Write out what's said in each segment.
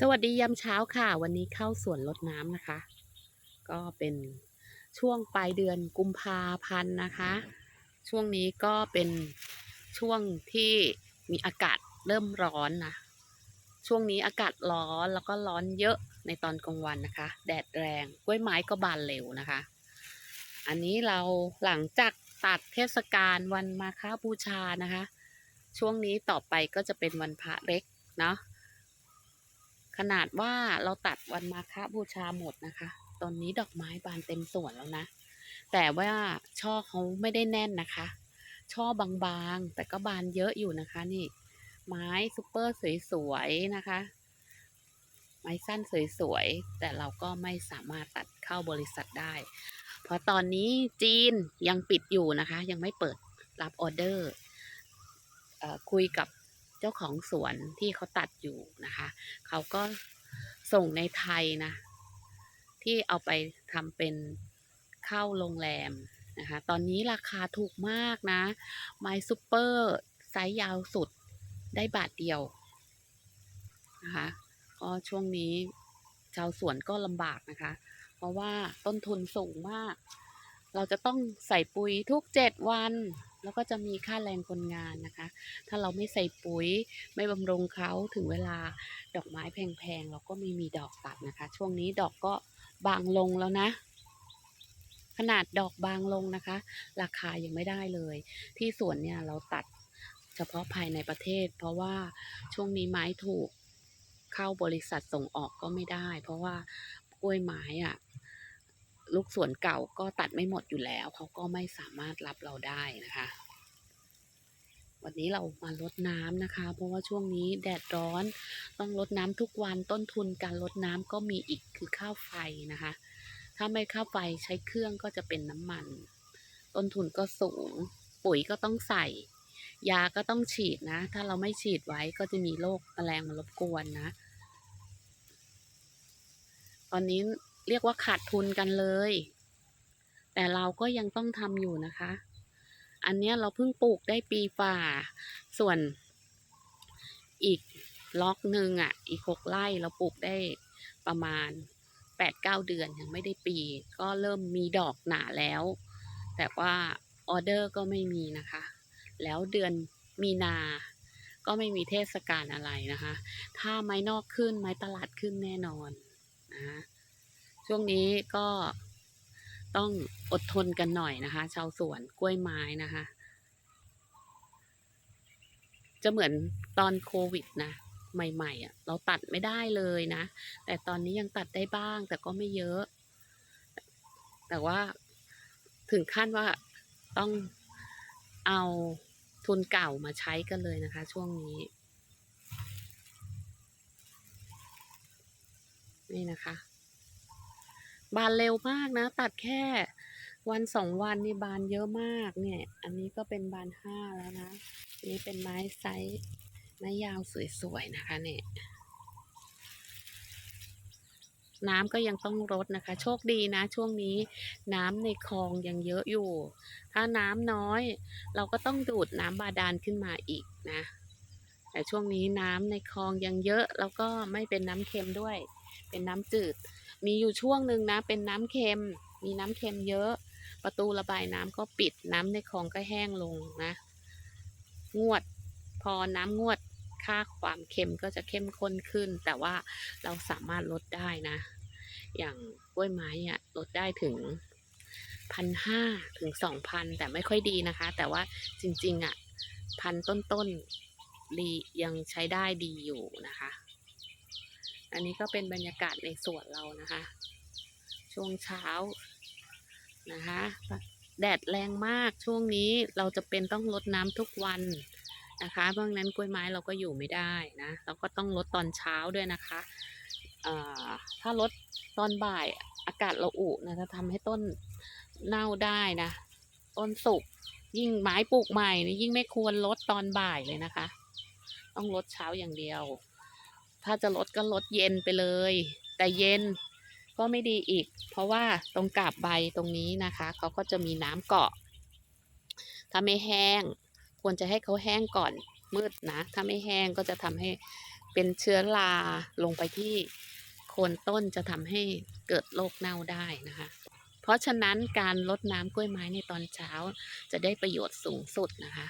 สวัสดียามเช้าค่ะ วันนี้เข้าสวนรดน้ำนะคะ ก็เป็นช่วงปลายเดือนกุมภาพันธ์นะคะ ช่วงนี้ก็เป็นช่วงที่มีอากาศเริ่มร้อนนะ ช่วงนี้อากาศร้อนแล้วก็ร้อนเยอะในตอนกลางวันนะคะ แดดแรงกล้วยไม้ก็บานเร็วนะคะ อันนี้เราหลังจากตัดเทศกาลวันมาฆบูชานะคะ ช่วงนี้ต่อไปก็จะเป็นวันพระเล็กเนาะ ขนาดว่าเราตัดวันมาฆบูชาหมดนะคะ ตอนนี้ดอกไม้บานเต็มสวนแล้วนะ แต่ว่าช่อเขาไม่ได้แน่นนะคะ ช่อบางๆ แต่ก็บานเยอะอยู่นะคะนี่ ไม้ซูเปอร์สวยๆนะคะ ไม้สั้นสวยๆ แต่เราก็ไม่สามารถตัดเข้าบริษัทได้ เพราะตอนนี้จีนยังปิดอยู่นะคะ ยังไม่เปิดรับออเดอร์คุยกับ จ้าของสวนที่เขาตัดอยู่นะคะ เขาก็ส่งในไทยนะ ที่เอาไปทำเป็นเข้าโรงแรมนะคะ ตอนนี้ราคาถูกมากนะ ไม้ซูเปอร์ไซส์ยาวสุดได้บาทเดียวนะคะก็ช่วงนี้ชาวสวนก็ลำบากนะคะ เพราะว่าต้นทุนสูงมาก เราจะต้องใส่ปุ๋ยทุกเจ็ดวัน แล้วก็จะมีค่าแรงคนงานนะคะ ถ้าเราไม่ใส่ปุ๋ย ไม่บำรุงเขาถึงเวลาดอกไม้แพงๆ เราก็ไม่มีดอกตัดนะคะ ช่วงนี้ดอกก็บางลงแล้วนะ ขนาดดอกบางลงนะคะ ราคายังไม่ได้เลย ที่สวนเนี่ยเราตัดเฉพาะภายในประเทศ เพราะว่าช่วงนี้ไม้ถูกเข้าบริษัทส่งออกก็ไม่ได้ เพราะว่ากล้วยไม้อะ ลูกสวนเก่าก็ตัดไม่หมดอยู่แล้ว เขาก็ไม่สามารถรับเราได้นะคะ วันนี้เรามารดน้ำนะคะ เพราะว่าช่วงนี้แดดร้อนต้องรดน้ำทุกวันต้นทุนการรดน้ำก็มีอีกคือข้าวไฟนะคะ ถ้าไม่ข้าวไฟใช้เครื่องก็จะเป็นน้ำมัน ต้นทุนก็สูง ปุ๋ยก็ต้องใส่ ยาก็ต้องฉีดนะ ถ้าเราไม่ฉีดไว้ก็จะมีโรคแมลงมารบกวนนะ ตอนนี้ เรียกว่าขาดทุนกันเลย แต่เราก็ยังต้องทำอยู่นะคะ อันเนี้ยเราเพิ่งปลูกได้ปีฝ่า ส่วนอีกล็อกหนึ่งอะ อีกหกไร่เราปลูกได้ประมาณแปดเก้าเดือนยังไม่ได้ปี ก็เริ่มมีดอกหนาแล้ว แต่ว่าออเดอร์ก็ไม่มีนะคะ แล้วเดือนมีนาก็ไม่มีเทศกาลอะไรนะคะ ถ้าไม้นอกขึ้นไม้ตลาดขึ้นแน่นอนนะะ ช่วงนี้ก็ต้องอดทนกันหน่อยนะคะ ชาวสวนกล้วยไม้นะคะ จะเหมือนตอนโควิดนะ ใหม่ๆอะ เราตัดไม่ได้เลยนะ แต่ตอนนี้ยังตัดได้บ้าง แต่ก็ไม่เยอะ แต่ว่าถึงขั้นว่าต้องเอาทุนเก่ามาใช้กันเลยนะคะ ช่วงนี้ นี่นะคะ บานเร็วมากนะ ตัดแค่วันสองวันนี่บานเยอะมากเนี่ย อันนี้ก็เป็นบานห้าแล้วนะนนี้เป็นไม้ไซส์ไม้ยาวสวยๆนะคะเนี่ยน้ำก็ยังต้องรดนะคะ โชคดีนะ ช่วงนี้น้ำในคลองยังเยอะอยู่ ถ้าน้ำน้อย เราก็ต้องดูดน้ำบาดาลขึ้นมาอีกนะ แต่ช่วงนี้น้ำในคลองยังเยอะ แล้วก็ไม่เป็นน้ำเค็มด้วย เป็นน้ำจืด มีอยู่ช่วงหนึ่งนะ เป็นน้ำเค็ม มีน้ำเค็มเยอะ ประตูระบายน้ำก็ปิดน้ำในคลองก็แห้งลงนะ งวด พอน้ำงวดค่าความเค็มก็จะเข้มข้นขึ้น แต่ว่าเราสามารถลดได้นะ อย่างกล้วยไม้อะลดได้ถึงพันห้าถึงสองพันแต่ไม่ค่อยดีนะคะ แต่ว่าจริง ๆอะพันต้นๆดียังใช้ได้ดีอยู่นะคะ อันนี้ก็เป็นบรรยากาศในสวนเรานะคะ ช่วงเช้านะคะแดดแรงมากช่วงนี้เราจะเป็นต้องลดน้ำทุกวันนะคะเพราะงั้นกล้วยไม้เราก็อยู่ไม่ได้นะเราก็ต้องลดตอนเช้าด้วยนะคะถ้าลดตอนบ่ายอากาศเราอุนะจะทำให้ต้นเน่าได้นะ ต้นสุกยิ่งไม้ปลูกใหม่นี่ยิ่งไม่ควรลดตอนบ่ายเลยนะคะ ต้องลดเช้าอย่างเดียว ถ้าจะลดก็ลดเย็นไปเลย แต่เย็นก็ไม่ดีอีก เพราะว่าตรงกาบใบตรงนี้นะคะเขาก็จะมีน้ำเกาะ ถ้าไม่แห้ง ควรจะให้เขาแห้งก่อนมืดนะ ถ้าไม่แห้งก็จะทำให้เป็นเชื้อราลงไปที่โคนต้นจะทำให้เกิดโรคเน่าได้นะคะ เพราะฉะนั้นการลดน้ำกล้วยไม้ในตอนเช้าจะได้ประโยชน์สูงสุดนะคะ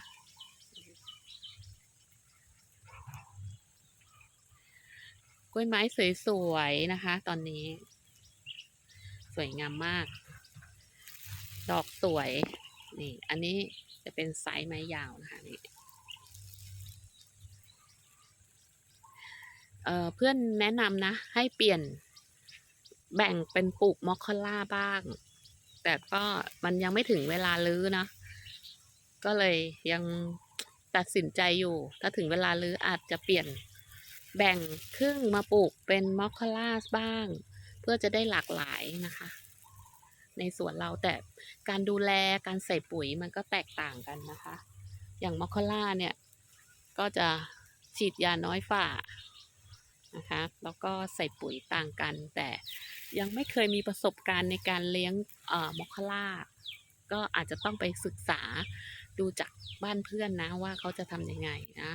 กล้วยไม้สวยๆนะคะ ตอนนี้ สวยงามมาก ดอกสวย นี่ อันนี้จะเป็นไซส์ไม้ยาวนะคะนี่เอ่อเพื่อนแนะนำนะ ให้เปลี่ยนแบ่งเป็นปลูกมอคคาร่าบ้าง แต่ก็มันยังไม่ถึงเวลาลื้อนะ ก็เลยยังตัดสินใจอยู่ ถ้าถึงเวลาลื้ออาจจะเปลี่ยน แบ่งครึ่งมาปลูกเป็นมอคคาร่าบ้าง เพื่อจะได้หลากหลายนะคะ ในสวนเราแต่การดูแลการใส่ปุ๋ยมันก็แตกต่างกันนะคะ อย่างมอคคาร่าเนี่ยก็จะฉีดยาน้อยฝ่านะคะแล้วก็ใส่ปุ๋ยต่างกัน แต่ยังไม่เคยมีประสบการณ์ในการเลี้ยงอ่อมอคคาร่าก็อาจจะต้องไปศึกษาดูจากบ้านเพื่อนนะว่าเขาจะทำยังไงนะ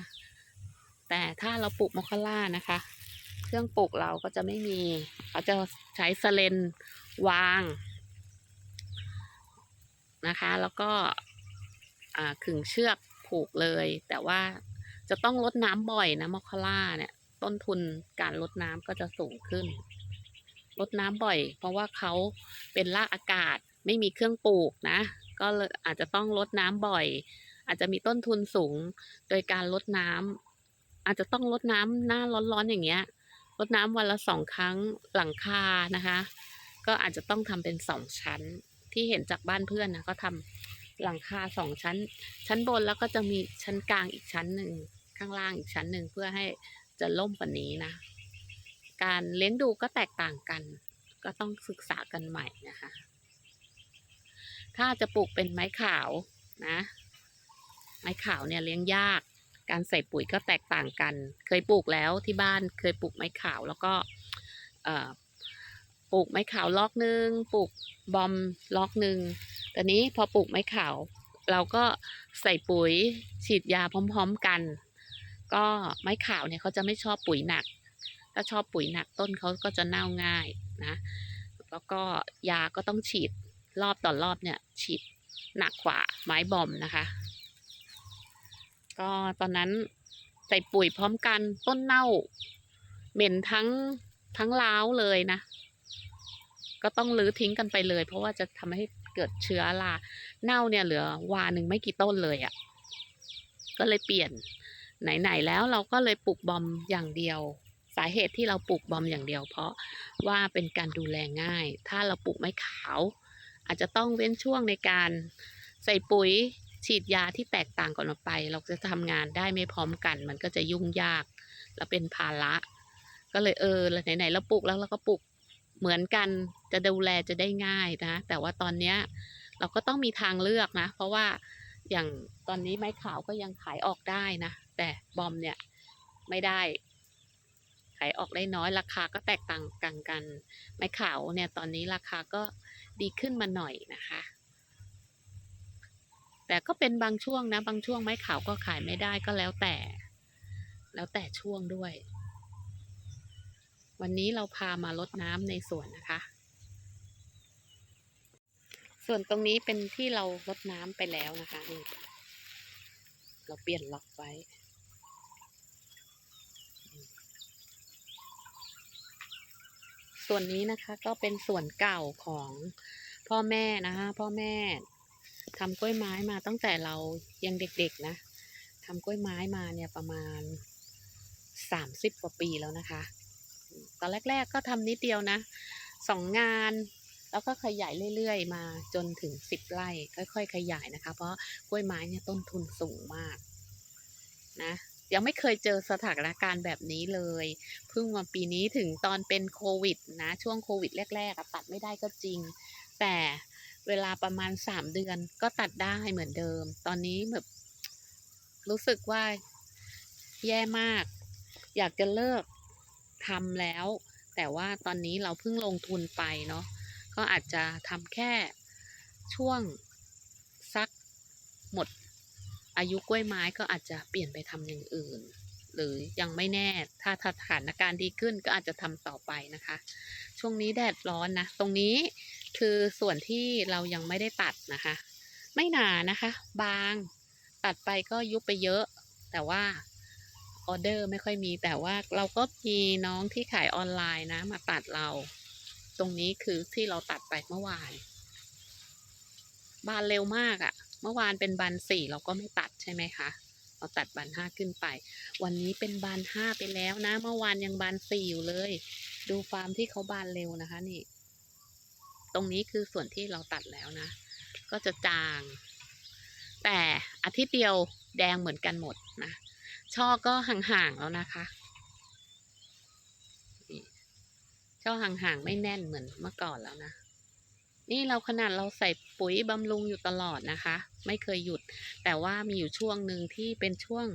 แต่ถ้าเราปลูกมอคคาร่านะคะ เครื่องปลูกเราก็จะไม่มีเขาจะใช้สเลนวางนะคะ แล้วก็ขึงเชือกผูกเลย แต่ว่าจะต้องลดน้ำบ่อยนะมอคคาร่าเนี่ย ต้นทุนการลดน้ำก็จะสูงขึ้นลดน้ำบ่อย เพราะว่าเขาเป็นรากอากาศไม่มีเครื่องปลูกนะ ก็อาจจะต้องลดน้ำบ่อย อาจจะมีต้นทุนสูง โดยการลดน้ำ อาจจะต้องลดน้ำหน้าร้อนๆอย่างเงี้ยลดน้ำวันละสองครั้งหลังคานะคะ ก็อาจจะต้องทำเป็นสองชั้นที่เห็นจากบ้านเพื่อนนะก็ทำหลังคาสองชั้น ชั้นบนแล้วก็จะมีชั้นกลางอีกชั้นหนึ่งข้างล่างอีกชั้นหนึ่งเพื่อให้จะล่มกว่านี้นะ การเลี้ยงดูก็แตกต่างกัน ก็ต้องศึกษากันใหม่นะคะ ถ้าจะปลูกเป็นไม้ขาวนะ ไม้ขาวเนี่ยเลี้ยงยาก การใส่ปุ๋ยก็แตกต่างกัน เคยปลูกแล้วที่บ้านเคยปลูกไม้ขาวแล้วก็ปลูกไม้ขาวลอกหนึ่งปลูกบอมลอกหนึ่งแต่นี้พอปลูกไม้ขาว เราก็ใส่ปุ๋ยฉีดยาพร้อมๆกัน ก็ไม้ขาวเนี่ยเขาจะไม่ชอบปุ๋ยหนัก ถ้าชอบปุ๋ยหนักต้นเขาก็จะเน่าง่ายนะแล้วก็ยาก็ต้องฉีดรอบต่อรอบเนี่ยฉีดหนักกว่าไม้บอมนะคะ ก็ตอนนั้นใส่ปุ๋ยพร้อมกันต้นเน่า เหม็นทั้งทั้งล้าวเลยนะ ก็ต้องรื้อทิ้งกันไปเลย เพราะว่าจะทำให้เกิดเชื้อราเน่าเนี่ยเหลือวาหนึ่งไม่กี่ต้นเลยอะ่ะ ก็เลยเปลี่ยนไหนๆแล้วเราก็เลยปลูกบอมอย่างเดียว สาเหตุที่เราปลูกบอมอย่างเดียว เพราะว่าเป็นการดูแลง่าย ถ้าเราปลูกไม้ขาว อาจจะต้องเว้นช่วงในการใส่ปุ๋ย ฉีดยาที่แตกต่างกันออกไป เราจะทำงานได้ไม่พร้อมกัน มันก็จะยุ่งยาก และเป็นภาระ ก็เลยเออไหนๆเราปลูกแล้วเราก็ปลูกเหมือนกันจะดูแลจะได้ง่ายนะ แต่ว่าตอนเนี้ยเราก็ต้องมีทางเลือกนะ เพราะว่าอย่างตอนนี้ไม้ขาวก็ยังขายออกได้นะ แต่บอมเนี่ยไม่ได้ ขายออกได้น้อยราคาก็แตกต่างกันกัน ไม้ขาวเนี่ยตอนนี้ราคาก็ดีขึ้นมาหน่อยนะคะ แต่ก็เป็นบางช่วงนะ บางช่วงไม้ขาวก็ขายไม่ได้ก็แล้วแต่ แล้วแต่ช่วงด้วย วันนี้เราพามาลดน้ำในสวนนะคะ ส่วนตรงนี้เป็นที่เราลดน้ำไปแล้วนะคะนี่เราเปลี่ยนล็อกไว้ส่วนนี้นะคะก็เป็นส่วนเก่าของพ่อแม่นะคะพ่อแม่ ทำกล้วยไม้มาตั้งแต่เรายังเด็กๆนะทำกล้วยไม้มาเนี่ยประมาณสามสิบกว่าปีแล้วนะคะ ตอนแรกๆก็ทำนิดเดียวนะสองงานแล้วก็ขยายเรื่อยๆ มาจนถึงสิบไร่ค่อย ๆ ขยายนะคะ เพราะกล้วยไม้เนี่ยต้นทุนสูงมากนะยังไม่เคยเจอสถานการณ์แบบนี้เลย เพิ่งมาปีนี้ถึงตอนเป็นโควิดนะ ช่วงโควิดแรกๆตัดไม่ได้ก็จริง แต่ เวลาประมาณสามเดือนก็ตัดได้เหมือนเดิม ตอนนี้แบบ รู้สึกว่า แย่มาก อยากจะเลิกทำแล้ว แต่ว่าตอนนี้เราเพิ่งลงทุนไปเนาะก็อาจจะทำแค่ช่วงสักหมด อายุกล้วยไม้ก็อาจจะเปลี่ยนไปทำอย่างอื่น หรือยังไม่แน่ ถ้าสถานการณ์ดีขึ้นก็อาจจะทำต่อไปนะคะ ช่วงนี้แดดร้อนนะ ตรงนี้คือส่วนที่เรายังไม่ได้ตัดนะคะ ไม่หนานะคะ บาง ตัดไปก็ยุบไปเยอะ แต่ว่าออเดอร์ไม่ค่อยมี แต่ว่าเราก็มีน้องที่ขายออนไลน์นะ มาตัดเรา ตรงนี้คือที่เราตัดไปเมื่อวาน บานเร็วมากอะ่ะ เมื่อวานเป็นบานสี่เราก็ไม่ตัดใช่ไหมคะเราตัดบานห้าขึ้นไป วันนี้เป็นบานห้าไปแล้วนะ เมื่อวานยังบานสี่อยู่เลย ดูฟาร์มที่เขาบานเร็วนะคะ นี่ ตรงนี้คือส่วนที่เราตัดแล้วนะ ก็จะจาง แต่อาทิตย์เดียวแดงเหมือนกันหมดนะ ช่อก็ห่างๆแล้วนะคะนี่ช่อห่างๆไม่แน่นเหมือนเมื่อก่อนแล้วนะ นี่เราขนาดเราใส่ปุ๋ยบำรุงอยู่ตลอดนะคะ ไม่เคยหยุด แต่ว่ามีอยู่ช่วงหนึ่งที่เป็นช่วง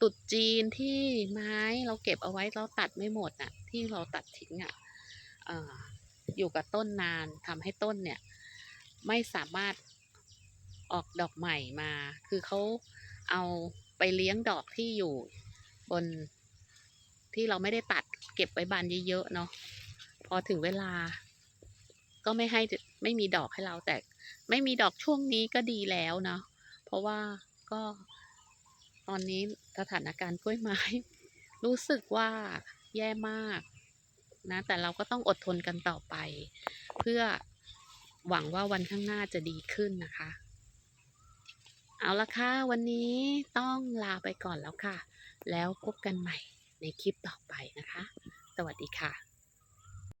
ตุดจีนที่ไม้เราเก็บเอาไว้เราตัดไม่หมดอะ ที่เราตัดทิ้งอะเอ่ออยู่กับต้นนานทำให้ต้นเนี่ย ไม่สามารถออกดอกใหม่มา คือเขาเอาไปเลี้ยงดอกที่อยู่บนที่เราไม่ได้ตัดเก็บไว้บานเยอะๆเนาะพอถึงเวลา ก็ไม่ให้ไม่มีดอกให้เราแต่ไม่มีดอกช่วงนี้ก็ดีแล้วเนาะเพราะว่าก็ ตอนนี้สถานการณ์กล้วยไม้ รู้สึกว่าแย่มากนะแต่เราก็ต้องอดทนกันต่อไป เพื่อหวังว่าวันข้างหน้าจะดีขึ้นนะคะ เอาละค่ะ วันนี้ต้องลาไปก่อนแล้วค่ะ แล้วพบกันใหม่ในคลิปต่อไปนะคะ สวัสดีค่ะ